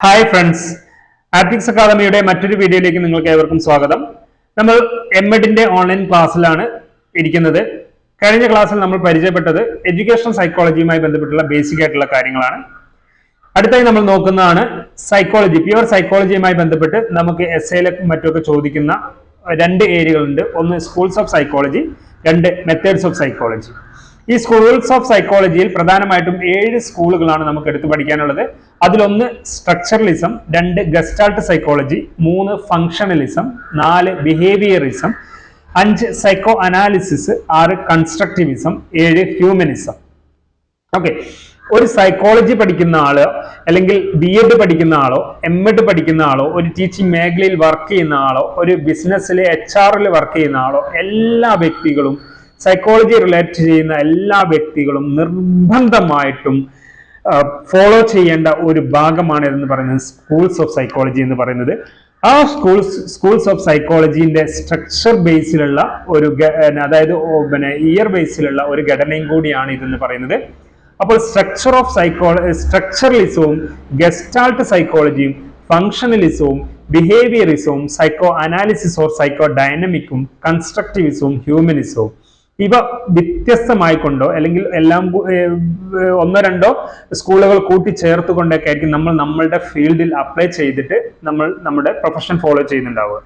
Hi friends optics അക്കാദമിയുടെ മറ്റൊരു വീഡിയോയിലേക്ക് നിങ്ങൾക്ക് ഏവർക്കും സ്വാഗതം. നമ്മൾ എം എഡിന്റെ ഓൺലൈൻ ക്ലാസ്സിലാണ് ഇരിക്കുന്നത്. കഴിഞ്ഞ ക്ലാസ്സിൽ നമ്മൾ പരിചയപ്പെട്ടത് എഡ്യൂക്കേഷൻ സൈക്കോളജിയുമായി ബന്ധപ്പെട്ടുള്ള ബേസിക് ആയിട്ടുള്ള കാര്യങ്ങളാണ്. അടുത്തായി നമ്മൾ നോക്കുന്നതാണ് സൈക്കോളജി പ്യുവർ സൈക്കോളജിയുമായി ബന്ധപ്പെട്ട് നമുക്ക് എസ് എയിലും മറ്റുമൊക്കെ ചോദിക്കുന്ന രണ്ട് ഏരിയകളുണ്ട് ഒന്ന് സ്കൂൾസ് ഓഫ് സൈക്കോളജി രണ്ട് മെത്തേഡ്സ് ഓഫ് സൈക്കോളജി ഈ സ്കൂൾസ് ഓഫ് സൈക്കോളജിയിൽ പ്രധാനമായിട്ടും ഏഴ് സ്കൂളുകളാണ് നമുക്ക് എടുത്തു പഠിക്കാനുള്ളത്. അതിലൊന്ന് സ്ട്രക്ചറലിസം രണ്ട് ഗസ്റ്റാൾട്ട് സൈക്കോളജി മൂന്ന് ഫങ്ഷണലിസം നാല് ബിഹേവിയറിസം അഞ്ച് സൈക്കോ അനാലിസിസ് ആറ് കൺസ്ട്രക്റ്റിവിസം ഏഴ് ഹ്യൂമനിസം ഓക്കെ ഒരു സൈക്കോളജി പഠിക്കുന്ന ആളോ അല്ലെങ്കിൽ ബി എഡ് പഠിക്കുന്ന ആളോ എം എഡ് പഠിക്കുന്ന ആളോ ഒരു ടീച്ചിങ് മേഖലയിൽ വർക്ക് ചെയ്യുന്ന ആളോ ഒരു ബിസിനസ്സിലെ എച്ച് ആറിൽ വർക്ക് ചെയ്യുന്ന ആളോ എല്ലാ വ്യക്തികളും സൈക്കോളജി റിലേറ്റ് ചെയ്യുന്ന എല്ലാ വ്യക്തികളും നിർബന്ധമായിട്ടും ഫോളോ ചെയ്യേണ്ട ഒരു ഭാഗമാണ് എന്ന് പറയുന്നത് സ്കൂൾസ് ഓഫ് സൈക്കോളജി എന്ന് പറയുന്നത്. ആ സ്കൂൾസ് സ്കൂൾസ് ഓഫ് സൈക്കോളജിന്റെ സ്ട്രക്ചർ ബേസിലുള്ള ഒരു അതായത് പിന്നെ ഇയർ ബേസിലുള്ള ഒരു ഘടനയും കൂടിയാണ് ഇതെന്ന് പറയുന്നത്. അപ്പോൾ സ്ട്രക്ചർ ഓഫ് സൈക്കോ സ്ട്രക്ചറലിസവും ഗസ്റ്റാൾട്ട് സൈക്കോളജിയും ഫങ്ഷണലിസവും ബിഹേവിയറിസവും സൈക്കോ അനാലിസിസ് ഓർ സൈക്കോ ഡൈനമിക്കും കൺസ്ട്രക്റ്റിവിസവും ഹ്യൂമനിസവും ഇവ വ്യത്യസ്തമായിക്കൊണ്ടോ അല്ലെങ്കിൽ എല്ലാം ഒന്നോ രണ്ടോ സ്കൂളുകൾ കൂട്ടിച്ചേർത്തുകൊണ്ടൊക്കെ ആയിരിക്കും നമ്മൾ നമ്മളുടെ ഫീൽഡിൽ അപ്ലൈ ചെയ്തിട്ട് നമ്മൾ നമ്മുടെ പ്രൊഫഷൻ ഫോളോ ചെയ്യുന്നുണ്ടാവുക.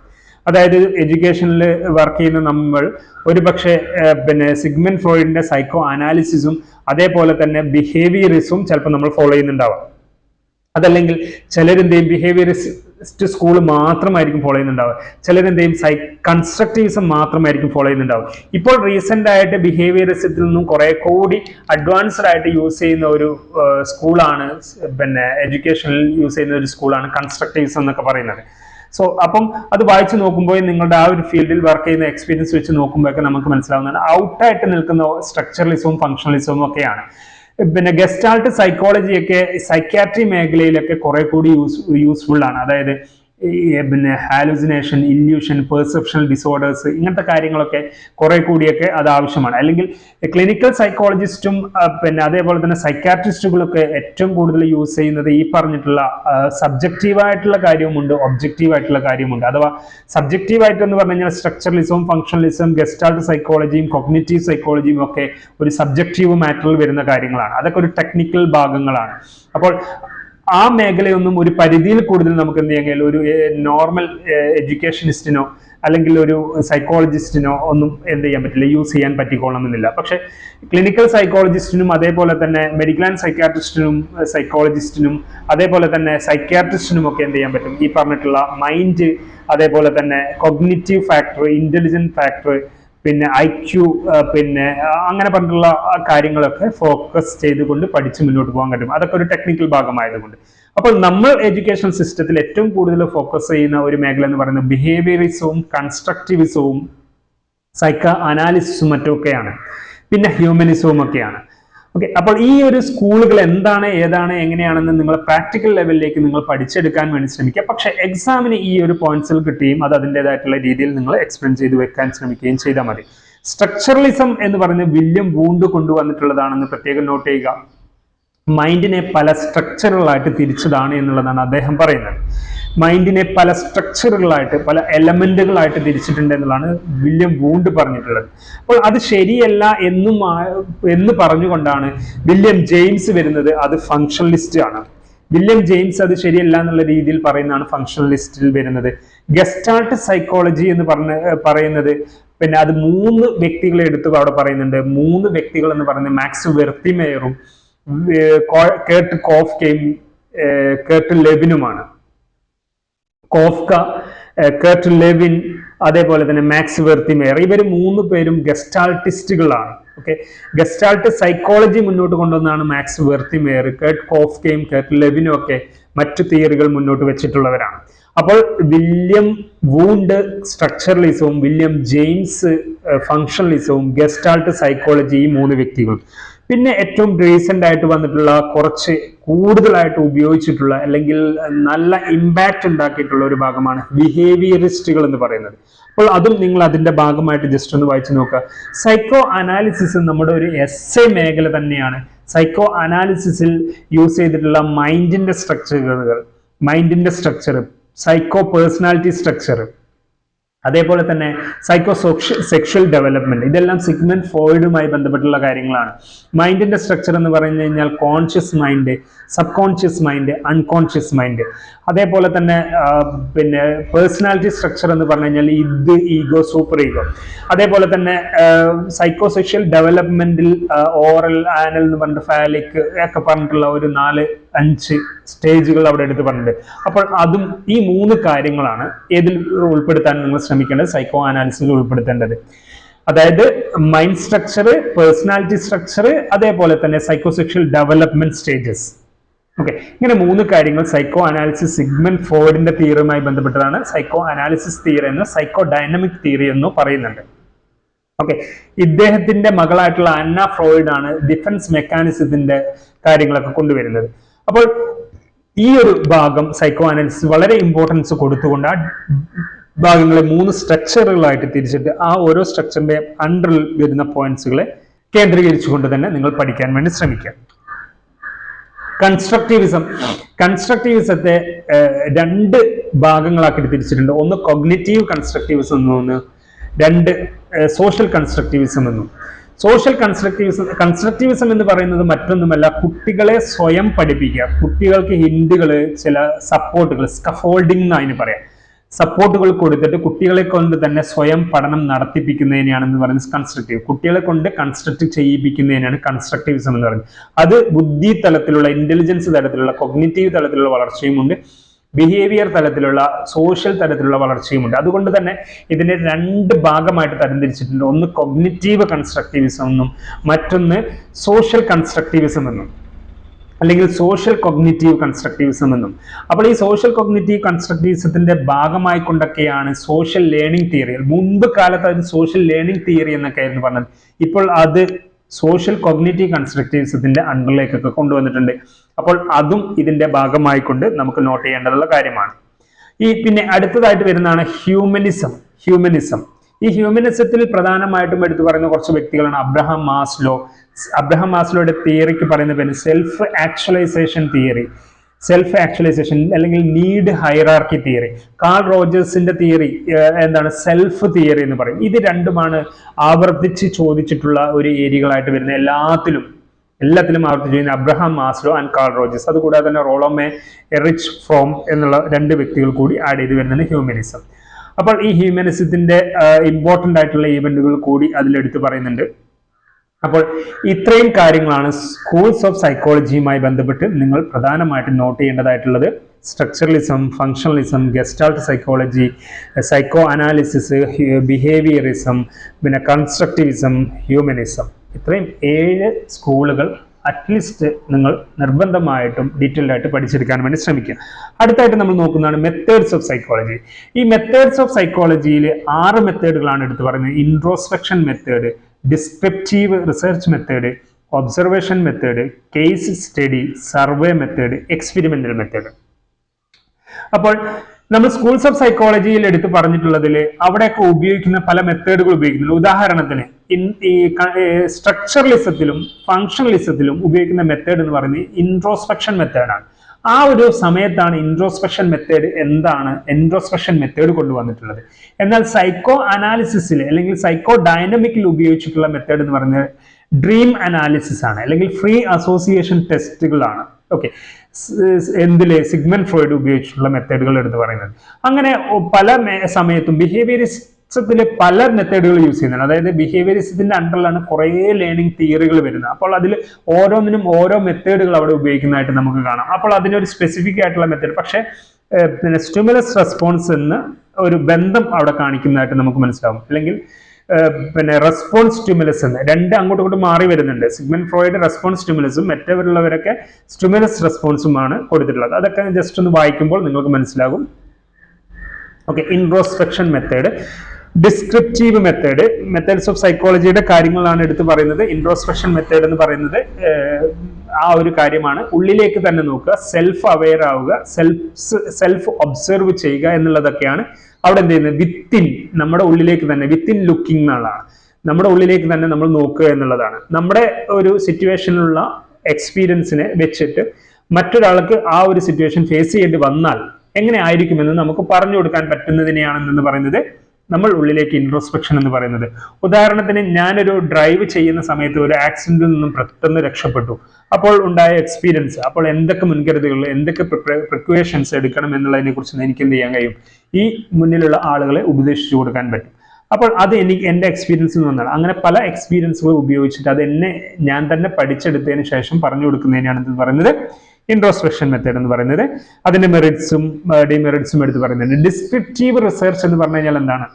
അതായത് എഡ്യൂക്കേഷനിൽ വർക്ക് ചെയ്യുന്ന നമ്മൾ ഒരുപക്ഷെ പിന്നെ സിഗ്മൻ ഫ്രോയിഡിന്റെ സൈക്കോ അനാലിസിസും അതേപോലെ തന്നെ ബിഹേവിയറിസും ചിലപ്പോൾ നമ്മൾ ഫോളോ ചെയ്യുന്നുണ്ടാവാം. അതല്ലെങ്കിൽ ചിലരെന്തെയും ചെയ്യും? ബിഹേവിയറിസ്റ്റ് സ്കൂൾ മാത്രമായിരിക്കും ഫോളോ ചെയ്യുന്നുണ്ടാവുക. ചിലരെന്ത് ചെയ്യും? സൈ കൺസ്ട്രക്റ്റിവിസം മാത്രമായിരിക്കും ഫോളോ ചെയ്യുന്നുണ്ടാവുക. ഇപ്പോൾ റീസെന്റ് ആയിട്ട് ബിഹേവിയറിസത്തിൽ നിന്നും കുറെ കൂടി അഡ്വാൻസ്ഡ് ആയിട്ട് യൂസ് ചെയ്യുന്ന ഒരു സ്കൂളാണ് പിന്നെ എഡ്യൂക്കേഷനിൽ യൂസ് ചെയ്യുന്ന ഒരു സ്കൂളാണ് കൺസ്ട്രക്റ്റീവിസം എന്നൊക്കെ പറയുന്നത്. സോ അപ്പം അത് വായിച്ചു നോക്കുമ്പോൾ നിങ്ങളുടെ ആ ഒരു ഫീൽഡിൽ വർക്ക് ചെയ്യുന്ന എക്സ്പീരിയൻസ് വെച്ച് നോക്കുമ്പോഴൊക്കെ നമുക്ക് മനസ്സിലാവുന്നതാണ്. ഔട്ടായിട്ട് നിൽക്കുന്ന സ്ട്രക്ചറലിസവും ഫങ്ഷണലിസവും ഒക്കെയാണ്. പിന്നെ ഗസ്റ്റാൾട്ട് സൈക്കോളജി ഒക്കെ സൈക്യാട്രി മേഖലയിലൊക്കെ കുറെ കൂടി യൂസ് യൂസ്ഫുൾ ആണ്. അതായത് പിന്നെ ഹാലുസിനേഷൻ ഇല്യൂഷൻ പെർസെപ്ഷണൽ ഡിസോർഡേഴ്സ് ഇങ്ങനത്തെ കാര്യങ്ങളൊക്കെ കുറെ കൂടിയൊക്കെ അത് ആവശ്യമാണ്. അല്ലെങ്കിൽ ക്ലിനിക്കൽ സൈക്കോളജിസ്റ്റും പിന്നെ അതേപോലെ തന്നെ സൈക്കാട്രിസ്റ്റുകളൊക്കെ ഏറ്റവും കൂടുതൽ യൂസ് ചെയ്യുന്നത് ഈ പറഞ്ഞിട്ടുള്ള സബ്ജക്റ്റീവായിട്ടുള്ള കാര്യവുമുണ്ട് ഒബ്ജക്റ്റീവായിട്ടുള്ള കാര്യമുണ്ട് അഥവാ സബ്ജക്റ്റീവായിട്ട് എന്ന് പറഞ്ഞു കഴിഞ്ഞാൽ സ്ട്രക്ചറലിസവും ഫങ്ഷണലിസം ഗസ്റ്റാൾട്ട് സൈക്കോളജിയും കൊഗ്നേറ്റീവ് സൈക്കോളജിയും ഒക്കെ ഒരു സബ്ജക്റ്റീവ് മാറ്ററിൽ വരുന്ന കാര്യങ്ങളാണ്. അതൊക്കെ ഒരു ടെക്നിക്കൽ ഭാഗങ്ങളാണ്. അപ്പോൾ ആ മേഖലയൊന്നും ഒരു പരിധിയിൽ കൂടുതൽ നമുക്ക് എന്ത് ചെയ്യാൻ കഴിയില്ല. ഒരു നോർമൽ എഡ്യൂക്കേഷനിസ്റ്റിനോ അല്ലെങ്കിൽ ഒരു സൈക്കോളജിസ്റ്റിനോ ഒന്നും എന്ത് ചെയ്യാൻ പറ്റില്ല. യൂസ് ചെയ്യാൻ പറ്റിക്കോളണമെന്നില്ല. പക്ഷെ ക്ലിനിക്കൽ സൈക്കോളജിസ്റ്റിനും അതേപോലെ തന്നെ മെഡിക്കൽ ആൻഡ് സൈക്കാട്രിസ്റ്റിനും സൈക്കോളജിസ്റ്റിനും അതേപോലെ തന്നെ സൈക്യാട്രിസ്റ്റിനും ഒക്കെ എന്ത് ചെയ്യാൻ പറ്റും? ഈ പറഞ്ഞിട്ടുള്ള മൈൻഡ് അതേപോലെ തന്നെ കൊഗ്നിറ്റീവ് ഫാക്ടർ ഇന്റലിജന്റ് ഫാക്ടർ പിന്നെ ഐ ക്യു പിന്നെ അങ്ങനെ പറഞ്ഞിട്ടുള്ള കാര്യങ്ങളൊക്കെ ഫോക്കസ് ചെയ്തുകൊണ്ട് പഠിച്ച് മുന്നോട്ട് പോകാൻ പറ്റും അതൊക്കെ ഒരു ടെക്നിക്കൽ ഭാഗമായതുകൊണ്ട്. അപ്പോൾ നമ്മൾ എഡ്യൂക്കേഷൻ സിസ്റ്റത്തിൽ ഏറ്റവും കൂടുതൽ ഫോക്കസ് ചെയ്യുന്ന ഒരു മേഖല എന്ന് പറയുന്നത് ബിഹേവിയറിസവും കൺസ്ട്രക്റ്റിവിസവും സൈക്ക അനാലിസിസും മറ്റുമൊക്കെയാണ്. പിന്നെ ഹ്യൂമനിസവും ഒക്കെയാണ്. ഓക്കെ അപ്പോൾ ഈ ഒരു സ്കൂളുകൾ എന്താണ് ഏതാണ് എങ്ങനെയാണെന്ന് നിങ്ങൾ പ്രാക്ടിക്കൽ ലെവലിലേക്ക് നിങ്ങൾ പഠിച്ചെടുക്കാൻ വേണ്ടി ശ്രമിക്കുക. പക്ഷെ എക്സാമിന് ഈ ഒരു പോയിന്റ്സിൽ കിട്ടുകയും അത് അതിന്റെതായിട്ടുള്ള രീതിയിൽ നിങ്ങൾ എക്സ്പ്ലെയിൻ ചെയ്ത് വെക്കാൻ ശ്രമിക്കുകയും ചെയ്താൽ മതി. സ്ട്രക്ചറലിസം എന്ന് പറയുന്നത് വില്യം വൂണ്ട് കൊണ്ടുവന്നിട്ടുള്ളതാണെന്ന് പ്രത്യേകം നോട്ട് ചെയ്യുക. മൈൻഡിനെ പല സ്ട്രക്ചറുകളായിട്ട് തിരിച്ചതാണ് എന്നുള്ളതാണ് അദ്ദേഹം പറയുന്നത്. മൈൻഡിനെ പല സ്ട്രക്ചറുകളായിട്ട് പല എലമെന്റുകളായിട്ട് തിരിച്ചിട്ടുണ്ട് എന്നുള്ളതാണ് വില്യം വൂണ്ട് പറഞ്ഞിട്ടുള്ളത്. അപ്പോൾ അത് ശരിയല്ല എന്നും എന്ന് പറഞ്ഞുകൊണ്ടാണ് വില്യം ജെയിംസ് വരുന്നത് അത് ഫങ്ഷണലിസ്റ്റ് ആണ്. വില്യം ജെയിംസ് അത് ശരിയല്ല എന്നുള്ള രീതിയിൽ പറയുന്നതാണ് ഫങ്ഷണലിസ്റ്റിൽ വരുന്നത്. ഗസ്റ്റാൾട്ട് സൈക്കോളജി എന്ന് പറഞ്ഞ പറയുന്നത് പിന്നെ അത് മൂന്ന് വ്യക്തികളെ എടുത്ത് അവിടെ പറയുന്നുണ്ട്. മൂന്ന് വ്യക്തികൾ എന്ന് പറയുന്നത് മാക്സ് വെർത്തിമേയറും കേട്ട് കോഫ് ലെബിനുമാണ് കേർട്ട് ലെവിനുമാണ്. കോഫ്ക കേർട്ട് ലെവിൻ അതേപോലെ തന്നെ മാക്സ് വെർത്തിമേയർ. ഇവർ മൂന്ന് പേരും ഗസ്റ്റാൾട്ടിസ്റ്റുകളാണ്. ഓക്കെ? ഗസ്റ്റാൾട്ട് സൈക്കോളജി മുന്നോട്ട് കൊണ്ടുവന്നാണ് മാക്സ് വെർത്തിമേയർ. കേട്ട് കോഫ്കയും കേട്ട് ലെവിനും ഒക്കെ മറ്റു തിയറികൾ മുന്നോട്ട് വെച്ചിട്ടുള്ളവരാണ്. അപ്പോൾ വില്യം വൂണ്ട് സ്ട്രക്ചറലിസവും വില്യം ജെയിംസ് ഫങ്ഷണലിസവും ഗസ്റ്റാൾട്ട് സൈക്കോളജി ഈ മൂന്ന് വ്യക്തികൾ. പിന്നെ ഏറ്റവും റീസെന്റ് ആയിട്ട് വന്നിട്ടുള്ള കുറച്ച് കൂടുതലായിട്ട് ഉപയോഗിച്ചിട്ടുള്ള അല്ലെങ്കിൽ നല്ല ഇമ്പാക്റ്റ് ഉണ്ടാക്കിയിട്ടുള്ള ഒരു ഭാഗമാണ് ബിഹേവിയറിസ്റ്റുകൾ എന്ന് പറയുന്നത്. അപ്പോൾ അതും നിങ്ങൾ അതിന്റെ ഭാഗമായിട്ട് ജസ്റ്റ് ഒന്ന് വായിച്ചു നോക്കുക. സൈക്കോ അനാലിസിസ് നമ്മുടെ ഒരു എസ് എ മേഖല തന്നെയാണ്. സൈക്കോ അനാലിസിസിൽ യൂസ് ചെയ്തിട്ടുള്ള മൈൻഡിന്റെ സ്ട്രക്ചറുകൾ മൈൻഡിന്റെ സ്ട്രക്ചർ സൈക്കോ പേഴ്സണാലിറ്റി സ്ട്രക്ചർ അതേപോലെ തന്നെ സൈക്കോ സെക്ഷൽ ഡെവലപ്മെന്റ് ഇതെല്ലാം സിഗ്മെന്റ് ഫോയിഡുമായി ബന്ധപ്പെട്ടുള്ള കാര്യങ്ങളാണ്. മൈൻഡിന്റെ സ്ട്രക്ചർ എന്ന് പറഞ്ഞു കഴിഞ്ഞാൽ conscious mind sub conscious mind unconscious mind അതേപോലെ തന്നെ പിന്നെ പേഴ്സണാലിറ്റി സ്ട്രക്ചർ എന്ന് പറഞ്ഞു കഴിഞ്ഞാൽ ഇത് ഈഗോ സൂപ്പർ ഈഗോ അതേപോലെ തന്നെ സൈക്കോ സെക്ഷൽ ഡെവലപ്മെന്റിൽ ഓറൽ ആനൽ എന്ന് പറഞ്ഞിട്ട് ഫാലിക് ഒക്കെ പറഞ്ഞിട്ടുള്ള ഒരു നാല് അഞ്ച് സ്റ്റേജുകൾ അവിടെ എടുത്ത് പറഞ്ഞിട്ടുണ്ട്. അപ്പോൾ അതും ഈ മൂന്ന് കാര്യങ്ങളാണ് ഏതിൽ ഉൾപ്പെടുത്താൻ നിങ്ങൾ ശ്രമിക്കേണ്ടത്? സൈക്കോ അനാലിസിസിൽ ഉൾപ്പെടുത്തേണ്ടത്. അതായത് മൈൻഡ് സ്ട്രക്ചർ പേഴ്സണാലിറ്റി സ്ട്രക്ചർ അതേപോലെ തന്നെ സൈക്കോസെക്ഷൽ ഡെവലപ്മെന്റ് സ്റ്റേജസ് ഓക്കെ ഇങ്ങനെ മൂന്ന് കാര്യങ്ങൾ സൈക്കോ അനാലിസിസ് സിഗ്മെന്റ് ഫോർഡിന്റെ തിയറിയുമായി ബന്ധപ്പെട്ടതാണ്. സൈക്കോ അനാലിസിസ് തിയറി എന്ന് സൈക്കോ ഡൈനമിക് തിയറി എന്ന് പറയുന്നുണ്ട്. ഓക്കെ ഇദ്ദേഹത്തിന്റെ മകളായിട്ടുള്ള അന്ന ഫ്രോയിഡ് ആണ് ഡിഫൻസ് മെക്കാനിസത്തിന്റെ കാര്യങ്ങളൊക്കെ കൊണ്ടുവരുന്നത്. അപ്പോൾ ഈ ഒരു ഭാഗം സൈക്കോ അനാലിസിസ് വളരെ ഇമ്പോർട്ടൻസ് കൊടുത്തുകൊണ്ട് ആ ഭാഗങ്ങളെ മൂന്ന് സ്ട്രക്ചറുകളായിട്ട് തിരിച്ചിട്ട് ആ ഓരോ സ്ട്രക്ചറിന്റെ അണ്ടറിൽ വരുന്ന പോയിന്റ്സുകളെ കേന്ദ്രീകരിച്ചുകൊണ്ട് തന്നെ നിങ്ങൾ പഠിക്കാൻ വേണ്ടി ശ്രമിക്കുക കൺസ്ട്രക്റ്റീവിസം കൺസ്ട്രക്റ്റീവിസത്തെ രണ്ട് ഭാഗങ്ങളാക്കി തിരിച്ചിട്ടുണ്ട്. ഒന്ന് കൊഗ്നറ്റീവ് കൺസ്ട്രക്റ്റീവിസം എന്ന് രണ്ട് സോഷ്യൽ കൺസ്ട്രക്റ്റീവിസം എന്നും. സോഷ്യൽ കൺസ്ട്രക്റ്റീവിസം കൺസ്ട്രക്റ്റീവിസം എന്ന് പറയുന്നത് മറ്റൊന്നുമല്ല കുട്ടികളെ സ്വയം പഠിപ്പിക്കുക. കുട്ടികൾക്ക് ഹിന്ദുകൾ ചില സപ്പോർട്ടുകൾ സ്കഫോൾഡിംഗ് എന്ന് അതിന് പറയാം. സപ്പോർട്ടുകൾ കൊടുത്തിട്ട് കുട്ടികളെ കൊണ്ട് തന്നെ സ്വയം പഠനം നടത്തിപ്പിക്കുന്നതിനെയാണെന്ന് പറയുന്നത് കൺസ്ട്രക്റ്റീവ് കുട്ടികളെ കൊണ്ട് കൺസ്ട്രക്റ്റ് ചെയ്യിപ്പിക്കുന്നതിനാണ് കൺസ്ട്രക്റ്റീവിസം എന്ന് പറയുന്നത്. അത് ബുദ്ധി തലത്തിലുള്ള ഇന്റലിജൻസ് തലത്തിലുള്ള കൊഗ്നിറ്റീവ് തലത്തിലുള്ള വളർച്ചയുമുണ്ട് ബിഹേവിയർ തലത്തിലുള്ള സോഷ്യൽ തലത്തിലുള്ള വളർച്ചയുമുണ്ട്. അതുകൊണ്ട് തന്നെ ഇതിനെ രണ്ട് ഭാഗമായിട്ട് തരംതിരിച്ചിട്ടുണ്ട്. ഒന്ന് കൊഗ്നിറ്റീവ് കൺസ്ട്രക്റ്റിവിസം എന്നും മറ്റൊന്ന് സോഷ്യൽ കൺസ്ട്രക്റ്റിവിസം എന്നും അല്ലെങ്കിൽ സോഷ്യൽ കൊഗ്നിറ്റീവ് കൺസ്ട്രക്റ്റിവിസം എന്നും. അപ്പോൾ ഈ സോഷ്യൽ കൊഗ്നിറ്റീവ് കൺസ്ട്രക്റ്റിവിസത്തിന്റെ ഭാഗമായി കൊണ്ടൊക്കെയാണ് സോഷ്യൽ ലേണിംഗ് തിയറി മുൻപ് കാലത്ത് അതിന് സോഷ്യൽ ലേണിംഗ് തിയറി എന്നൊക്കെ ആയിരുന്നു പറഞ്ഞത്. ഇപ്പോൾ അത് സോഷ്യൽ കൊഗ്നിറ്റീവ് കൺസ്ട്രക്റ്റിവിസത്തിന്റെ അണ്ടറിലേക്കൊക്കെ കൊണ്ടുവന്നിട്ടുണ്ട്. അപ്പോൾ അതും ഇതിന്റെ ഭാഗമായിക്കൊണ്ട് നമുക്ക് നോട്ട് ചെയ്യേണ്ടതുള്ള കാര്യമാണ്. ഈ പിന്നെ അടുത്തതായിട്ട് വരുന്നതാണ് ഹ്യൂമനിസം ഹ്യൂമനിസം ഈ ഹ്യൂമനിസത്തിൽ പ്രധാനമായിട്ടും എടുത്തു പറയുന്ന കുറച്ച് വ്യക്തികളാണ് അബ്രഹാം മാസ്ലോ. അബ്രഹാം മാസ്ലോയുടെ തിയറിക്ക് പറയുന്ന പേര് self actualisation theory self actualisation അല്ലെങ്കിൽ നീഡ് ഹൈറാർക്കി തിയറി കാൾ റോജേഴ്സിന്റെ തിയറി എന്താണ് സെൽഫ് തിയറി എന്ന് പറയും. ഇത് രണ്ടുമാണ് ആവർത്തിച്ച് ചോദിച്ചിട്ടുള്ള ഒരു ഏരിയകളായിട്ട് വരുന്ന എല്ലാത്തിലും എല്ലാത്തിലും ആവർത്തിച്ച് ചെയ്യുന്ന Abraham Maslow and Carl Rogers അതുകൂടാതെ തന്നെ റോളോമെ എറിച്ച് ഫ്രോം എന്നുള്ള രണ്ട് വ്യക്തികൾ കൂടി ആഡ് ചെയ്ത് വരുന്നതാണ് ഹ്യൂമനിസം അപ്പോൾ ഈ ഹ്യൂമനിസത്തിന്റെ ഇമ്പോർട്ടന്റ് ആയിട്ടുള്ള ഈവെന്റുകൾ കൂടി അതിലെടുത്ത് പറയുന്നുണ്ട്. അപ്പോൾ ഇത്രയും കാര്യങ്ങളാണ് സ്കൂൾസ് ഓഫ് സൈക്കോളജിയുമായി ബന്ധപ്പെട്ട് നിങ്ങൾ പ്രധാനമായിട്ടും note ചെയ്യേണ്ടതായിട്ടുള്ളത്. Structuralism functionalism gestalt psychology psycho analysis behaviourism പിന്നെ കൺസ്ട്രക്റ്റിവിസം ഹ്യൂമനിസം ഇത്രയും ഏഴ് സ്കൂളുകൾ അറ്റ്ലീസ്റ്റ് നിങ്ങൾ നിർബന്ധമായിട്ടും ഡീറ്റെയിൽഡ് ആയിട്ട് പഠിച്ചെടുക്കാൻ വേണ്ടി ശ്രമിക്കുക. അടുത്തായിട്ട് നമ്മൾ നോക്കുന്നതാണ് മെത്തേഡ്സ് ഓഫ് സൈക്കോളജി ഈ മെത്തേഡ്സ് ഓഫ് സൈക്കോളജിയിൽ ആറ് മെത്തേഡുകളാണ് എടുത്തു പറയുന്നത്. Introspection method descriptive research method observation method case study survey method experimental method. അപ്പോൾ നമ്മൾ സ്കൂൾസ് ഓഫ് സൈക്കോളജിയിൽ എടുത്ത് പറഞ്ഞിട്ടുള്ളതിൽ അവിടെയൊക്കെ ഉപയോഗിക്കുന്ന പല മെത്തേഡുകൾ ഉപയോഗിക്കുന്നുണ്ട്. ഉദാഹരണത്തിന് സ്ട്രക്ചറലിസത്തിലും ഫങ്ഷണലിസത്തിലും ഉപയോഗിക്കുന്ന മെത്തേഡ് എന്ന് പറയുന്നത് ഇൻട്രോസ്പെക്ഷൻ മെത്തേഡാണ് ആ ഒരു സമയത്താണ് ഇൻട്രോസ്പെക്ഷൻ മെത്തേഡ് എന്താണ് ഇൻട്രോസ്പെക്ഷൻ മെത്തേഡ് കൊണ്ടുവന്നിട്ടുള്ളത്. എന്നാൽ സൈക്കോ അനാലിസിസിൽ അല്ലെങ്കിൽ സൈക്കോ ഡൈനമിക്കിൽ ഉപയോഗിച്ചിട്ടുള്ള മെത്തേഡ് എന്ന് പറയുന്നത് ഡ്രീം അനാലിസിസ് ആണ് അല്ലെങ്കിൽ ഫ്രീ അസോസിയേഷൻ ടെസ്റ്റുകളാണ് ഓക്കെ എന്തിലെ? സിഗ്മൻ ഫ്രോയിഡ് ഉപയോഗിച്ചിട്ടുള്ള മെത്തേഡുകൾ എടുത്ത് പറയുന്നത്. അങ്ങനെ പല സമയത്തും സമയത്തും ബിഹേവിയറിസത്തിൽ പല മെത്തേഡുകൾ യൂസ് ചെയ്യുന്നുണ്ട്. അതായത് ബിഹേവിയറിസത്തിന്റെ അണ്ടറിലാണ് കുറേ ലേണിംഗ് തിയറികൾ വരുന്നത്. അപ്പോൾ അതിൽ ഓരോന്നിനും ഓരോ മെത്തേഡുകൾ അവിടെ ഉപയോഗിക്കുന്നതായിട്ട് നമുക്ക് കാണാം. അപ്പോൾ അതിനൊരു സ്പെസിഫിക് ആയിട്ടുള്ള മെത്തേഡ് പക്ഷേ പിന്നെ സ്റ്റിമുലസ് റെസ്പോൺസ് എന്ന് ഒരു ബന്ധം അവിടെ കാണിക്കുന്നതായിട്ട് നമുക്ക് മനസ്സിലാവും. അല്ലെങ്കിൽ പിന്നെ റെസ്പോൺസ് സ്റ്റിമുലസ് എന്ന്. രണ്ട് അങ്ങോട്ടും ഇങ്ങോട്ടും മാറി വരുന്നുണ്ട്. സിഗ്മൻ ഫ്രോയിഡ് റെസ്പോൺസ് സ്റ്റിമുലസും മറ്റവരുള്ളവരൊക്കെ സ്റ്റിമുലസ് റെസ്പോൺസുമാണ് കൊടുത്തിട്ടുള്ളത്. അതൊക്കെ ജസ്റ്റ് ഒന്ന് വായിക്കുമ്പോൾ നിങ്ങൾക്ക് മനസ്സിലാകും. Okay introspection method descriptive method methods of സൈക്കോളജിയുടെ കാര്യങ്ങളാണ് എടുത്ത് പറയുന്നത്. ഇൻട്രോസ്പെക്ഷൻ മെത്തേഡ് എന്ന് പറയുന്നത് ആ ഒരു കാര്യമാണ്. ഉള്ളിലേക്ക് തന്നെ നോക്കുക സെൽഫ് അവെയർ ആവുക സെൽഫ് സെൽഫ് ഒബ്സർവ് ചെയ്യുക എന്നുള്ളതൊക്കെയാണ് അവിടെ എന്ത് ചെയ്യുന്നത്? വിത്തിൻ നമ്മുടെ ഉള്ളിലേക്ക് തന്നെ വിത്തിൻ ലുക്കിംഗ് എന്നുള്ളതാണ്. നമ്മുടെ ഉള്ളിലേക്ക് തന്നെ നമ്മൾ നോക്കുക എന്നുള്ളതാണ്. നമ്മുടെ ഒരു സിറ്റുവേഷനിലുള്ള എക്സ്പീരിയൻസിനെ വെച്ചിട്ട് മറ്റൊരാൾക്ക് ആ ഒരു സിറ്റുവേഷൻ ഫേസ് ചെയ്യേണ്ടി വന്നാൽ എങ്ങനെ ആയിരിക്കുമെന്ന് നമുക്ക് പറഞ്ഞു കൊടുക്കാൻ പറ്റുന്നതിനെയാണെന്ന് പറയുന്നത്. നമ്മൾ ഉള്ളിലേക്ക് ഇൻട്രോസ്പെക്ഷൻ എന്ന് പറയുന്നത്. ഉദാഹരണത്തിന് ഞാനൊരു ഡ്രൈവ് ചെയ്യുന്ന സമയത്ത് ഒരു ആക്സിഡന്റിൽ നിന്നും പെട്ടെന്ന് രക്ഷപ്പെട്ടു. അപ്പോൾ ഉണ്ടായ എക്സ്പീരിയൻസ് അപ്പോൾ എന്തൊക്കെ മുൻകരുതലുകൾ എന്തൊക്കെ പ്രിക്വേഷൻസ് എടുക്കണം എന്നുള്ളതിനെ കുറിച്ച് എനിക്ക് എന്ത് ചെയ്യാൻ കഴിയും? ഈ മുന്നിലുള്ള ആളുകളെ ഉപദേശിച്ചു കൊടുക്കാൻ പറ്റും. അപ്പോൾ അത് എനിക്ക് എന്റെ എക്സ്പീരിയൻസിൽ നിന്നാണ്. അങ്ങനെ പല എക്സ്പീരിയൻസുകൾ ഉപയോഗിച്ചിട്ട് അത് എന്നെ ഞാൻ തന്നെ പഠിച്ചെടുത്തതിന് ശേഷം പറഞ്ഞു കൊടുക്കുന്നതിനാണ് എന്ന് പറയുന്നത്. ഇൻട്രോസ്പെക്ഷൻ മെത്തേഡ് എന്ന് പറയുന്നത്. അതിന്റെ മെറിറ്റ്സും ഡിമെറിറ്റ്സും എടുത്ത് പറയുന്നുണ്ട്. ഡിസ്ക്രിപ്റ്റീവ് റിസർച്ച് എന്ന് പറഞ്ഞു കഴിഞ്ഞാൽ എന്താണ്?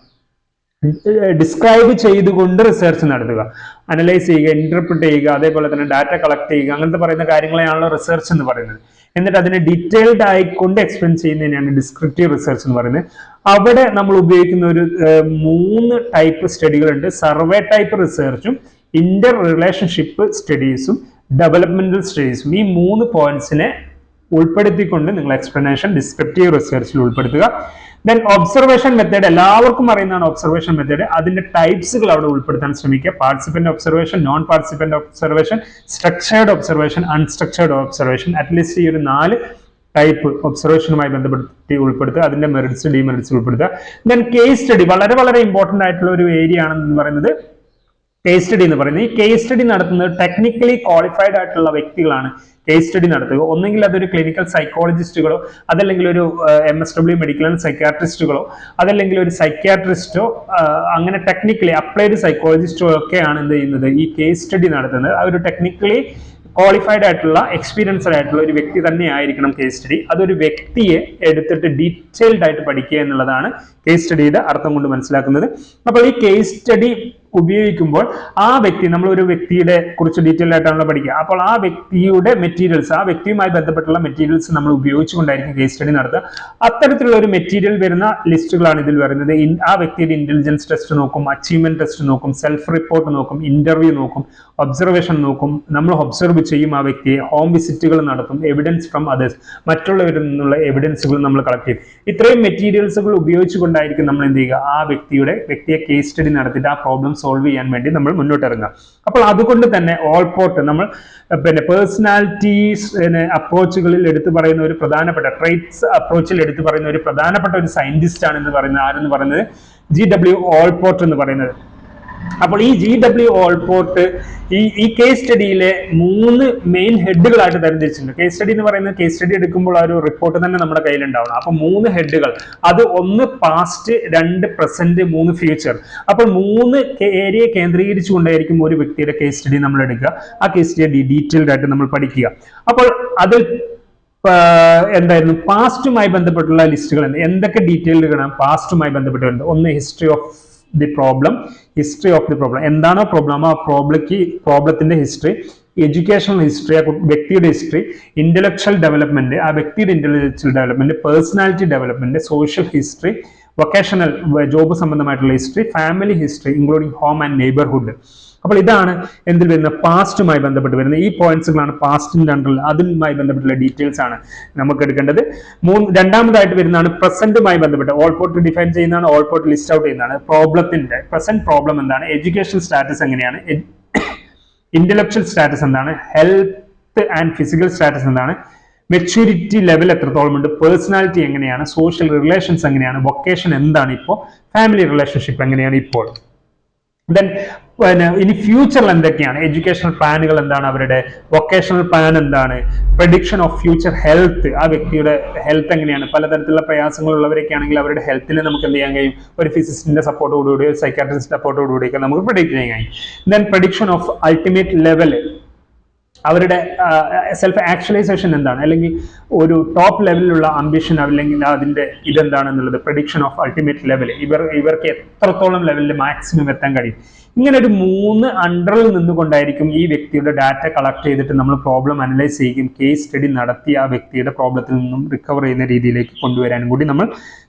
ഡിസ്ക്രൈബ് ചെയ്തുകൊണ്ട് റിസർച്ച് നടത്തുക. അനലൈസ് ചെയ്യുക ഇന്റർപ്രിറ്റ് ചെയ്യുക അതേപോലെ തന്നെ ഡാറ്റ കളക്ട് ചെയ്യുക അങ്ങനത്തെ പറയുന്ന കാര്യങ്ങളെയാണല്ലോ റിസർച്ച് എന്ന് പറയുന്നത്. എന്നിട്ട് അതിനെ ഡീറ്റെയിൽഡ് ആയിക്കൊണ്ട് എക്സ്പ്ലെയിൻ ചെയ്യുന്നതിനാണ് ഡിസ്ക്രിപ്റ്റീവ് റിസർച്ച് എന്ന് പറയുന്നത്. അവിടെ നമ്മൾ ഉപയോഗിക്കുന്ന ഒരു മൂന്ന് ടൈപ്പ് സ്റ്റഡികളുണ്ട് സർവേ ടൈപ്പ് റിസർച്ചും ഇന്റർ റിലേഷൻഷിപ്പ് സ്റ്റഡീസും ഡെവലപ്മെന്റൽ സ്റ്റഡീസും ഈ മൂന്ന് പോയിന്റ്സിനെ ഉൾപ്പെടുത്തിക്കൊണ്ട് നിങ്ങൾ എക്സ്പ്ലനേഷൻ ഡിസ്ക്രിപ്റ്റീവ് റിസർച്ചിൽ ഉൾപ്പെടുത്തുക. ദെൻ ഒബ്സർവേഷൻ മെത്തേഡ് എല്ലാവർക്കും അറിയുന്നതാണ് ഒബ്സർവേഷൻ മെത്തേഡ് അതിന്റെ ടൈപ്സുകൾ അവിടെ ഉൾപ്പെടുത്താൻ ശ്രമിക്കുക. Participant observation non participant observation structured observation unstructured observation at least ഈ ഒരു നാല് ടൈപ്പ് ഒബ്സർവേഷനുമായി ബന്ധപ്പെടുത്തി ഉൾപ്പെടുത്തുക. അതിന്റെ മെറിറ്റ്സ് ഡിമെറിറ്റ്സ് ഉൾപ്പെടുത്തുക. ദെൻ കേസ് സ്റ്റഡി വളരെ വളരെ ഇമ്പോർട്ടന്റ് ആയിട്ടുള്ള ഒരു ഏരിയ ആണെന്ന് പറയുന്നത് കേസ് സ്റ്റഡി എന്ന് പറയുന്നത്. ഈ കേസ് സ്റ്റഡി നടത്തുന്നത് ടെക്നിക്കലി ക്വാളിഫൈഡ് ആയിട്ടുള്ള വ്യക്തികളാണ് കേസ് സ്റ്റഡി നടത്തുക. ഒന്നെങ്കിൽ അതൊരു ക്ലിനിക്കൽ സൈക്കോളജിസ്റ്റുകളോ അതല്ലെങ്കിൽ ഒരു M S W medical and സൈക്യാട്രിസ്റ്റുകളോ അതല്ലെങ്കിൽ ഒരു സൈക്യാട്രിസ്റ്റോ അങ്ങനെ ടെക്നിക്കലി അപ്ലൈഡ് സൈക്കോളജിസ്റ്റോ ഒക്കെയാണ് എന്ത് ചെയ്യുന്നത് ഈ കേസ് സ്റ്റഡി നടത്തുന്നത്. ആ ഒരു ടെക്നിക്കലി ക്വാളിഫൈഡ് ആയിട്ടുള്ള എക്സ്പീരിയൻസ്ഡ് ആയിട്ടുള്ള ഒരു വ്യക്തി തന്നെ ആയിരിക്കണം കേസ് സ്റ്റഡി അതൊരു വ്യക്തിയെ എടുത്തിട്ട് ഡീറ്റെയിൽഡ് ആയിട്ട് പഠിക്കുക എന്നുള്ളതാണ് കേസ് സ്റ്റഡിയുടെ അർത്ഥം കൊണ്ട് മനസ്സിലാക്കുന്നത്. അപ്പോൾ ഈ കേസ് സ്റ്റഡി ഉപയോഗിക്കുമ്പോൾ ആ വ്യക്തി നമ്മൾ ഒരു വ്യക്തിയുടെ കുറിച്ച് ഡീറ്റെയിൽ ആയിട്ടാണല്ലോ പഠിക്കുക. അപ്പോൾ ആ വ്യക്തിയുടെ മെറ്റീരിയൽസ് ആ വ്യക്തിയുമായി ബന്ധപ്പെട്ടുള്ള മെറ്റീരിയൽസ് നമ്മൾ ഉപയോഗിച്ചുകൊണ്ടായിരിക്കും കേസ് സ്റ്റഡി നടത്തുക. അത്തരത്തിലുള്ള ഒരു മെറ്റീരിയൽ വരുന്ന ലിസ്റ്റുകളാണ് ഇതിൽ വരുന്നത്. ആ വ്യക്തിയുടെ ഇന്റലിജൻസ് ടെസ്റ്റ് നോക്കും അച്ചീവ്മെന്റ് ടെസ്റ്റ് നോക്കും സെൽഫ് റിപ്പോർട്ട് നോക്കും ഇന്റർവ്യൂ നോക്കും ഒബ്സർവേഷൻ നോക്കും. നമ്മൾ ഒബ്സർവ് ചെയ്യും ആ വ്യക്തിയെ. ഹോം വിസിറ്റുകൾ നടത്തും എവിഡൻസ് ഫ്രം അതേഴ്സ് മറ്റുള്ളവരിൽ നിന്നുള്ള എവിഡൻസുകൾ നമ്മൾ കളക്ട് ചെയ്യും. ഇത്രയും മെറ്റീരിയൽസുകൾ ഉപയോഗിച്ചുകൊണ്ടായിരിക്കും നമ്മൾ എന്ത് ചെയ്യുക? ആ വ്യക്തിയുടെ വ്യക്തിയെ കേസ് സ്റ്റഡി നടത്തിയിട്ട് ആ പ്രോബ്ലം സോൾവ് ചെയ്യാൻ വേണ്ടി നമ്മൾ മുന്നോട്ട് ഇറങ്ങുക അപ്പോൾ അതുകൊണ്ട് തന്നെ ഓൾപോർട്ട് നമ്മൾ പിന്നെ പേഴ്സണാലിറ്റീസ് അപ്രോച്ചുകളിൽ എടുത്തു പറയുന്ന ഒരു പ്രധാനപ്പെട്ട ട്രേറ്റ്സ് അപ്രോച്ചിൽ എടുത്തു പറയുന്ന ഒരു പ്രധാനപ്പെട്ട ഒരു സയന്റിസ്റ്റ് ആണ് എന്ന് പറയുന്നത് ആരെന്ന് പറയുന്നത്? ജി ഡബ്ല്യു ഓൾപോർട്ട് എന്ന് പറയുന്നത്. അപ്പോൾ ഈ ജി ഡബ്ല്യു ഓൾപോർട്ട് ഈ ഈ കേസ് സ്റ്റഡിയിലെ മൂന്ന് മെയിൻ ഹെഡുകളായിട്ട് തരംതിരിച്ചിട്ടുണ്ട്. കേസ് സ്റ്റഡി എന്ന് പറയുന്നത് കേസ് സ്റ്റഡി എടുക്കുമ്പോൾ ആ ഒരു റിപ്പോർട്ട് തന്നെ നമ്മുടെ കയ്യിലുണ്ടാവണം. അപ്പൊ മൂന്ന് ഹെഡുകൾ അത് ഒന്ന് പാസ്റ്റ് രണ്ട് പ്രസന്റ് മൂന്ന് ഫ്യൂച്ചർ അപ്പോൾ മൂന്ന് ഏരിയ കേന്ദ്രീകരിച്ചുകൊണ്ടായിരിക്കും ഒരു വ്യക്തിയുടെ കേസ് സ്റ്റഡി നമ്മൾ എടുക്കുക. ആ കേസ് സ്റ്റഡി ഡീറ്റെയിൽഡ് ആയിട്ട് നമ്മൾ പഠിക്കുക. അപ്പോൾ അതിൽ എന്തായിരുന്നു? പാസ്റ്റുമായി ബന്ധപ്പെട്ടുള്ള ലിസ്റ്റുകൾ എന്തൊക്കെ? ഡീറ്റെയിൽഡ് കാണാം പാസ്റ്റുമായി ബന്ധപ്പെട്ട് വരുന്നത് ഒന്ന് history of the problem history of the problem എന്താണോ പ്രോബ്ലം ആ പ്രോബ്ലക്ക് പ്രോബ്ലത്തിന്റെ ഹിസ്റ്ററി എഡ്യൂക്കേഷണൽ ഹിസ്റ്ററി ആ വ്യക്തിയുടെ ഹിസ്റ്ററി ഇന്റലക്ച്വൽ ഡെവലപ്മെന്റ് ആ വ്യക്തിയുടെ intellectual development personality development social history vocational job സംബന്ധമായിട്ടുള്ള history family history including home and neighbourhood അപ്പോൾ ഇതാണ് എന്തിൽ വരുന്ന പാസ്റ്റുമായി ബന്ധപ്പെട്ട് വരുന്നത്. ഈ പോയിന്റ്സുകളാണ് പാസ്റ്റിന്റെ അണ്ടറിൽ അതുമായി ബന്ധപ്പെട്ടുള്ള ഡീറ്റെയിൽസ് ആണ് നമുക്ക് എടുക്കേണ്ടത്. മൂന്ന് രണ്ടാമതായിട്ട് വരുന്നതാണ് പ്രസന്റുമായി ബന്ധപ്പെട്ട്. ഓൾ പോർട്ട് ഡിഫൈൻ ചെയ്യുന്നതാണ് ഓൾ പോർട്ട് ലിസ്റ്റ് ഔട്ട് ചെയ്യുന്നതാണ്. പ്രോബ്ലത്തിന്റെ പ്രസന്റ് പ്രോബ്ലം എന്താണ്? എഡ്യൂക്കേഷൻ സ്റ്റാറ്റസ് എങ്ങനെയാണ്? ഇന്റലക്ച്വൽ സ്റ്റാറ്റസ് എന്താണ്? ഹെൽത്ത് ആൻഡ് ഫിസിക്കൽ സ്റ്റാറ്റസ് എന്താണ്? മെച്യൂരിറ്റി ലെവൽ എത്രത്തോളം ഉണ്ട്? പേഴ്സണാലിറ്റി എങ്ങനെയാണ്? സോഷ്യൽ റിലേഷൻസ് എങ്ങനെയാണ്? വൊക്കേഷൻ എന്താണ് ഇപ്പോൾ? ഫാമിലി റിലേഷൻഷിപ്പ് എങ്ങനെയാണ് ഇപ്പോൾ? ദെൻ പിന്നെ ഇനി ഫ്യൂച്ചറിൽ എന്തൊക്കെയാണ്? എഡ്യൂക്കേഷണൽ പ്ലാനുകൾ എന്താണ് അവരുടെ? വൊക്കേഷണൽ പ്ലാൻ എന്താണ്? പ്രഡിക്ഷൻ ഓഫ് ഫ്യൂച്ചർ ഹെൽത്ത് ആ വ്യക്തിയുടെ ഹെൽത്ത് എങ്ങനെയാണ്? പലതരത്തിലുള്ള പ്രയാസങ്ങളുള്ളവരൊക്കെ ആണെങ്കിൽ അവരുടെ ഹെൽത്തിനെ നമുക്ക് എന്ത് ചെയ്യാൻ കഴിയും? ഒരു ഫിസിസ്റ്റിന്റെ സപ്പോർട്ടോടുകൂടി ഒരു സൈക്കാട്രിസ്റ്റ് സപ്പോർട്ടോടുകൂടിയൊക്കെ നമുക്ക് പ്രഡിക്റ്റ് ചെയ്യാൻ കഴിയും. Then prediction of ultimate level അവരുടെ സെൽഫ് ആക്ച്വലൈസേഷൻ എന്താണ്? അല്ലെങ്കിൽ ഒരു ടോപ്പ് ലെവലിലുള്ള അംബിഷൻ അല്ലെങ്കിൽ അതിന്റെ ഇതെന്താണെന്നുള്ളത് പ്രഡിക്ഷൻ ഓഫ് അൾട്ടിമേറ്റ് ലെവൽ ഇവർ ഇവർക്ക് എത്രത്തോളം ലെവലിൽ മാക്സിമം എത്താൻ കഴിയും? ഇങ്ങനെ ഒരു മൂന്ന് അണ്ടറിൽ നിന്നുകൊണ്ടായിരിക്കും ഈ വ്യക്തിയുടെ ഡാറ്റ കളക്ട് ചെയ്തിട്ട് നമ്മൾ പ്രോബ്ലം അനലൈസ് ചെയ്യുകയും കേസ് സ്റ്റഡി നടത്തി ആ വ്യക്തിയുടെ പ്രോബ്ലത്തിൽ നിന്നും റിക്കവർ ചെയ്യുന്ന രീതിയിലേക്ക് കൊണ്ടുവരാനും കൂടി നമ്മൾ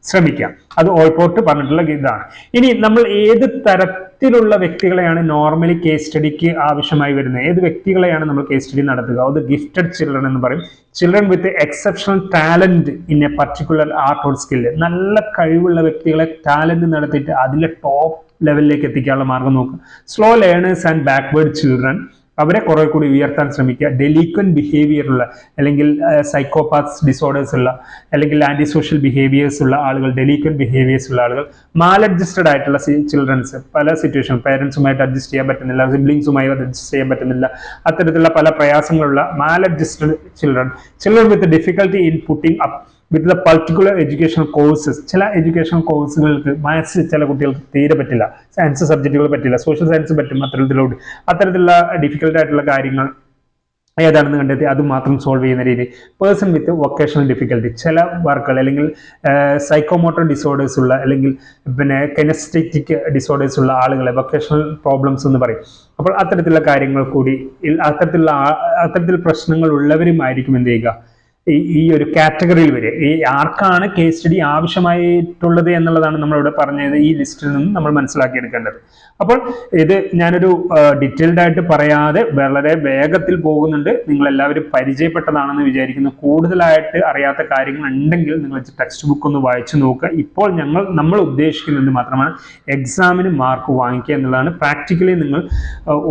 ശ്രമിക്കാം. അത് ഓൾപോർട്ട് പറഞ്ഞിട്ടുള്ള ഇതാണ്. ഇനി നമ്മൾ ഏത് തരത്തിലുള്ള വ്യക്തികളെയാണ് നോർമലി കേസ് സ്റ്റഡിക്ക് ആവശ്യമായി വരുന്നത്. ഏത് വ്യക്തികളെയാണ് നമ്മൾ കേസ് സ്റ്റഡി നടത്തുക? അത് ഗിഫ്റ്റഡ് ചിൽഡ്രൻ എന്ന് പറയും. Children with exceptional talent in a particular art or skill നല്ല കഴിവുള്ള വ്യക്തികളെ ടാലന്റ് നടത്തിയിട്ട് അതിലെ ടോപ്പ് ലെവലിലേക്ക് എത്തിക്കാനുള്ള മാർഗം നോക്കുക. Slow learners and backward children അവരെ കുറെ കൂടി ഉയർത്താൻ ശ്രമിക്കുക. ബിഹേവിയർ ഉള്ള അല്ലെങ്കിൽ സൈക്കോപാത്സ് ഡിസോർഡേഴ്സ് ഉള്ള അല്ലെങ്കിൽ ആന്റി സോഷ്യൽ ബിഹേവിയേഴ്സ് ഉള്ള ആളുകൾ ഡെലിക്വൻ ബിഹേവിയേഴ്സ് ഉള്ള ആളുകൾ മാൽ അഡ്ജസ്റ്റഡ് ആയിട്ടുള്ള ചിൽഡ്രൻസ് പല സിറ്റുവേഷൻ പേരൻസുമായിട്ട് അഡ്ജസ്റ്റ് ചെയ്യാൻ പറ്റുന്നില്ല സിബ്ലിങ്സുമായി അഡ്ജസ്റ്റ് ചെയ്യാൻ പറ്റുന്നില്ല. അത്തരത്തിലുള്ള പല പ്രയാസങ്ങളുള്ള maladjusted children children with difficulty in putting up with the particular education courses ചില എഡ്യൂക്കേഷൻ കോഴ്സുകൾക്ക് മാത്സ് ചില കുട്ടികൾക്ക് തീരെ പറ്റില്ല. സയൻസ് സബ്ജക്റ്റുകൾ പറ്റില്ല. സോഷ്യൽ സയൻസ് പറ്റും അത്തരത്തിലോട്ട്. അത്തരത്തിലുള്ള ഡിഫിക്കൽട്ട് ആയിട്ടുള്ള കാര്യങ്ങൾ ഏതാണെന്ന് കണ്ടെത്തി അത് മാത്രം സോൾവ് ചെയ്യുന്ന രീതി. പേഴ്സൺ വിത്ത് വൊക്കേഷണൽ ഡിഫിക്കൽട്ടി ചില വർക്കുകൾ അല്ലെങ്കിൽ സൈക്കോമോട്ടർ ഡിസോർഡേഴ്സ് ഉള്ള അല്ലെങ്കിൽ പിന്നെ കെനസ്റ്റിക് ഡിസോർഡേഴ്സ് ഉള്ള ആളുകളെ വൊക്കേഷണൽ പ്രോബ്ലംസ് എന്ന് പറയും. അപ്പോൾ അത്തരത്തിലുള്ള കാര്യങ്ങൾ കൂടി അത്തരത്തിലുള്ള അത്തരത്തിൽ പ്രശ്നങ്ങൾ ഉള്ളവരുമായിരിക്കും എന്ത് ചെയ്യുക? ഈ ഈ ഒരു കാറ്റഗറിയിൽ വരെ ഈ ആർക്കാണ് കേസ് സ്റ്റഡി ആവശ്യമായിട്ടുള്ളത് എന്നുള്ളതാണ് നമ്മളിവിടെ പറഞ്ഞത്. ഈ ലിസ്റ്റിൽ നിന്ന് നമ്മൾ മനസ്സിലാക്കിയെടുക്കേണ്ടത്. അപ്പോൾ ഇത് ഞാനൊരു ഡീറ്റെയിൽഡ് ആയിട്ട് പറയാതെ വളരെ വേഗത്തിൽ പോകുന്നുണ്ട്. നിങ്ങൾ എല്ലാവരും പരിചയപ്പെട്ടതാണെന്ന് വിചാരിക്കുന്നു. കൂടുതലായിട്ട് അറിയാത്ത കാര്യങ്ങൾ ഉണ്ടെങ്കിൽ നിങ്ങൾ ടെക്സ്റ്റ് ബുക്ക് ഒന്ന് വായിച്ചു നോക്കുക. ഇപ്പോൾ ഞങ്ങൾ നമ്മൾ ഉദ്ദേശിക്കുന്നത് മാത്രമാണ് എക്സാമിന് മാർക്ക് വാങ്ങിക്കുക എന്നുള്ളതാണ്. പ്രാക്ടിക്കലി നിങ്ങൾ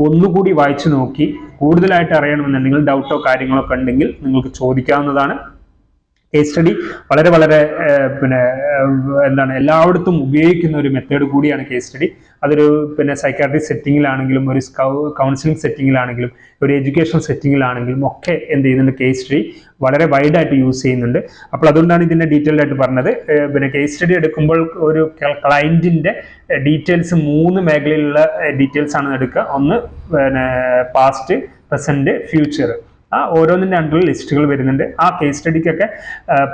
ഒന്നുകൂടി വായിച്ചു നോക്കി. കൂടുതലായിട്ട് അറിയണമെന്നുണ്ടെങ്കിൽ ഡൗട്ടോ കാര്യങ്ങളോ കണ്ടെങ്കിൽ ഉണ്ടെങ്കിൽ നിങ്ങൾക്ക് ചോദിക്കാവുന്നതാണ്. കേസ് സ്റ്റഡി വളരെ വളരെ പിന്നെ എന്താണ് എല്ലായിടത്തും ഉപയോഗിക്കുന്ന ഒരു മെത്തേഡ് കൂടിയാണ് കേസ് സ്റ്റഡി അതൊരു പിന്നെ സൈക്കാട്രി സെറ്റിങ്ങിലാണെങ്കിലും ഒരു കൗൺസിലിംഗ് സെറ്റിങ്ങിലാണെങ്കിലും ഒരു എഡ്യൂക്കേഷൻ സെറ്റിങ്ങിലാണെങ്കിലും ഒക്കെ എന്ത് ചെയ്യുന്നുണ്ട് കേസ് സ്റ്റഡി വളരെ വൈഡായിട്ട് യൂസ് ചെയ്യുന്നുണ്ട്. അപ്പോൾ അതുകൊണ്ടാണ് ഇതിന്റെ ഡീറ്റെയിൽഡ് ആയിട്ട് പറഞ്ഞത്. പിന്നെ കേസ് സ്റ്റഡി എടുക്കുമ്പോൾ ഒരു ക്ലയന്റിന്റെ ഡീറ്റെയിൽസ് മൂന്ന് മേഖലയിലുള്ള ഡീറ്റെയിൽസ് ആണ് എടുക്കുക. ഒന്ന് പിന്നെ പാസ്റ്റ് പ്രസന്റ് ഫ്യൂച്ചർ ആ ഓരോന്നിന്റെ അണ്ടറിൽ ലിസ്റ്റുകൾ വരുന്നുണ്ട്. ആ കേസ് സ്റ്റഡിക്കൊക്കെ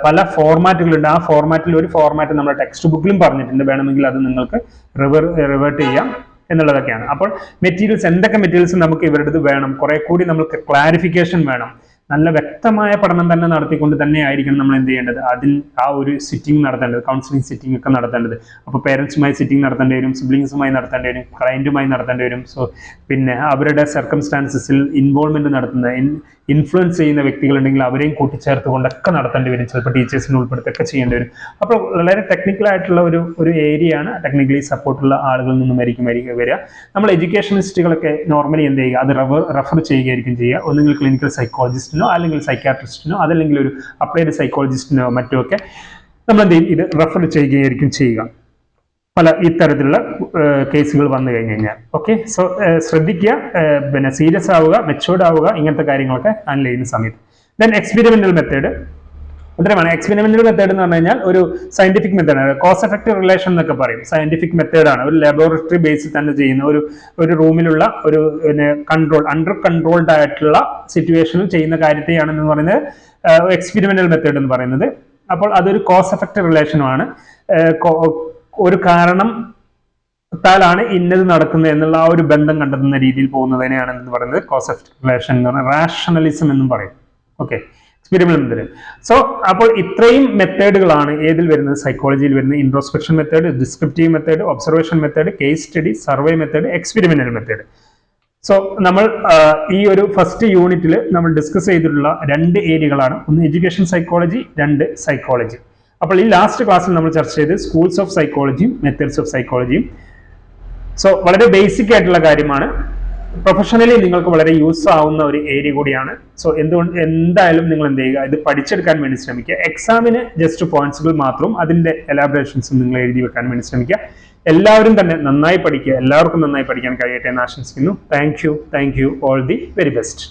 പല ഫോർമാറ്റുകളുണ്ട് ആ ഫോർമാറ്റിൽ ഒരു ഫോർമാറ്റ് നമ്മുടെ ടെക്സ്റ്റ് ബുക്കിലും പറഞ്ഞിട്ടുണ്ട്. വേണമെങ്കിൽ അത് നിങ്ങൾക്ക് റിവർ റിവേർട്ട് ചെയ്യാം എന്നുള്ളതൊക്കെയാണ്. അപ്പോൾ മെറ്റീരിയൽസ് എന്തൊക്കെ മെറ്റീരിയൽസ് നമുക്ക് ഇവരുടെ വേണം? കുറെ കൂടി നമുക്ക് ക്ലാരിഫിക്കേഷൻ വേണം. നല്ല വ്യക്തമായ പഠനം തന്നെ നടത്തിക്കൊണ്ട് തന്നെ ആയിരിക്കണം നമ്മൾ എന്ത് ചെയ്യേണ്ടത്. അതിൽ ആ ഒരു സിറ്റിംഗ് നടത്തേണ്ടത് കൗൺസിലിംഗ് സിറ്റിംഗ് ഒക്കെ നടത്തേണ്ടത്. അപ്പോൾ പേരൻസുമായി സിറ്റിംഗ് നടത്തേണ്ടി വരും സിബ്ലിങ്സുമായി നടത്തേണ്ടി വരും ക്ലയന്റുമായി നടത്തേണ്ടി വരും. സോ പിന്നെ അവരുടെ സർക്കംസ്റ്റാൻസസിൽ ഇൻവോൾവ്മെന്റ് നടത്തുന്ന ഇൻഫ്ലുവൻസ് ചെയ്യുന്ന വ്യക്തികൾ ഉണ്ടെങ്കിൽ അവരെയും കൂട്ടിച്ചേർത്തുകൊണ്ടൊക്കെ നടത്തേണ്ടി വരും. ചിലപ്പോൾ ടീച്ചേഴ്സിനെ ഉൾപ്പെടുത്തൊക്കെ ചെയ്യേണ്ടി വരും. അപ്പോൾ വളരെ ടെക്നിക്കൽ ആയിട്ടുള്ള ഒരു ഒരു ഏരിയയാണ് ടെക്നിക്കലി സപ്പോർട്ടുള്ള ആളുകളിൽ നിന്നും ആയിരിക്കും ആയിരിക്കും വരിക. നമ്മൾ എഡ്യൂക്കേഷനിസ്റ്റുകളൊക്കെ നോർമലി എന്ത് ചെയ്യുക? അത് റെഫർ റെഫർ ചെയ്യുകയായിരിക്കും ചെയ്യുക. ഒന്നുകിൽ ക്ലിനിക്കൽ സൈക്കോളജിസ്റ്റിനോ അല്ലെങ്കിൽ സൈക്കാട്രിസ്റ്റിനോ അതല്ലെങ്കിൽ ഒരു അപ്ലൈഡ് സൈക്കോളജിസ്റ്റിനോ മറ്റോ ഒക്കെ നമ്മൾ എന്ത് ചെയ്യും? ഇത് റെഫർ ചെയ്യുകയായിരിക്കും ചെയ്യുക. പല ഇത്തരത്തിലുള്ള കേസുകൾ വന്നു കഴിഞ്ഞ് കഴിഞ്ഞാൽ ഓക്കെ സോ ശ്രദ്ധിക്കുക പിന്നെ സീരിയസ് ആവുക മെച്ചുവേർഡ് ആവുക ഇങ്ങനത്തെ കാര്യങ്ങളൊക്കെ ഹാൻഡിൽ ചെയ്യുന്ന സമയത്ത്. ദെൻ എക്സ്പെരിമെന്റൽ മെത്തേഡ് ഉത്തരമാണ് എക്സ്പെരിമെന്റൽ മെത്തേഡ് എന്ന് പറഞ്ഞു കഴിഞ്ഞാൽ ഒരു സയന്റിഫിക് മെത്തേഡാണ് കോസ് എഫക്റ്റീവ് റിലേഷൻ എന്നൊക്കെ പറയും. സയന്റിഫിക് മെത്തേഡാണ് ഒരു ലബോറട്ടറി ബേസിൽ തന്നെ ചെയ്യുന്ന ഒരു ഒരു റൂമിലുള്ള ഒരു പിന്നെ കൺട്രോൾ അണ്ടർ കൺട്രോൾഡ് ആയിട്ടുള്ള സിറ്റുവേഷനിൽ ചെയ്യുന്ന കാര്യത്തെയാണ് എന്ന് പറയുന്നത് എക്സ്പെരിമെന്റൽ മെത്തേഡ് എന്ന് പറയുന്നത്. അപ്പോൾ അതൊരു കോസ് എഫക്റ്റീവ് റിലേഷനുമാണ് ഒരു കാരണം ത്താലാണ് ഇന്നത് നടക്കുന്നത് എന്നുള്ള ആ ഒരു ബന്ധം കണ്ടെത്തുന്ന രീതിയിൽ പോകുന്നതിനെയാണ് എന്ന് പറയുന്നത് കോസ് എഫക്റ്റ് റിലേഷൻ എന്ന് പറയുന്നത്. റാഷണലിസം എന്നും പറയും. ഓക്കെ എക്സ്പെരിമെന്റ് മെത്തേഡ് സോ അപ്പോൾ ഇത്രയും മെത്തേഡുകളാണ് ഏതിൽ വരുന്നത്? സൈക്കോളജിയിൽ വരുന്നത്. Introspection method descriptive method observation method case study survey method experimental method so നമ്മൾ ഈ ഒരു ഫസ്റ്റ് യൂണിറ്റിൽ നമ്മൾ ഡിസ്കസ് ചെയ്തിട്ടുള്ള രണ്ട് ഏരിയകളാണ്. ഒന്ന് എഡ്യൂക്കേഷൻ സൈക്കോളജി രണ്ട് സൈക്കോളജി അപ്പോൾ ഈ ലാസ്റ്റ് ക്ലാസ്സിൽ നമ്മൾ ചർച്ച ചെയ്ത് സ്കൂൾസ് ഓഫ് സൈക്കോളജിയും മെത്തേഡ്സ് ഓഫ് സൈക്കോളജിയും സോ വളരെ ബേസിക് ആയിട്ടുള്ള കാര്യമാണ്. പ്രൊഫഷണലി നിങ്ങൾക്ക് വളരെ യൂസ് ആവുന്ന ഒരു ഏരിയ കൂടിയാണ്. സോ എന്തുകൊണ്ട് എന്തായാലും നിങ്ങൾ എന്ത് ചെയ്യുക? ഇത് പഠിച്ചെടുക്കാൻ വേണ്ടി ശ്രമിക്കുക. എക്സാമിന് ജസ്റ്റ് പോയിന്റ്സുകൾ മാത്രം അതിന്റെ എലാബറേഷൻസും നിങ്ങൾ എഴുതി വെക്കാൻ വേണ്ടി ശ്രമിക്കുക. എല്ലാവരും തന്നെ നന്നായി പഠിക്കുക. എല്ലാവർക്കും നന്നായി പഠിക്കാൻ കഴിയട്ടെ എന്ന് ആശംസിക്കുന്നു. Thank you thank you all the very best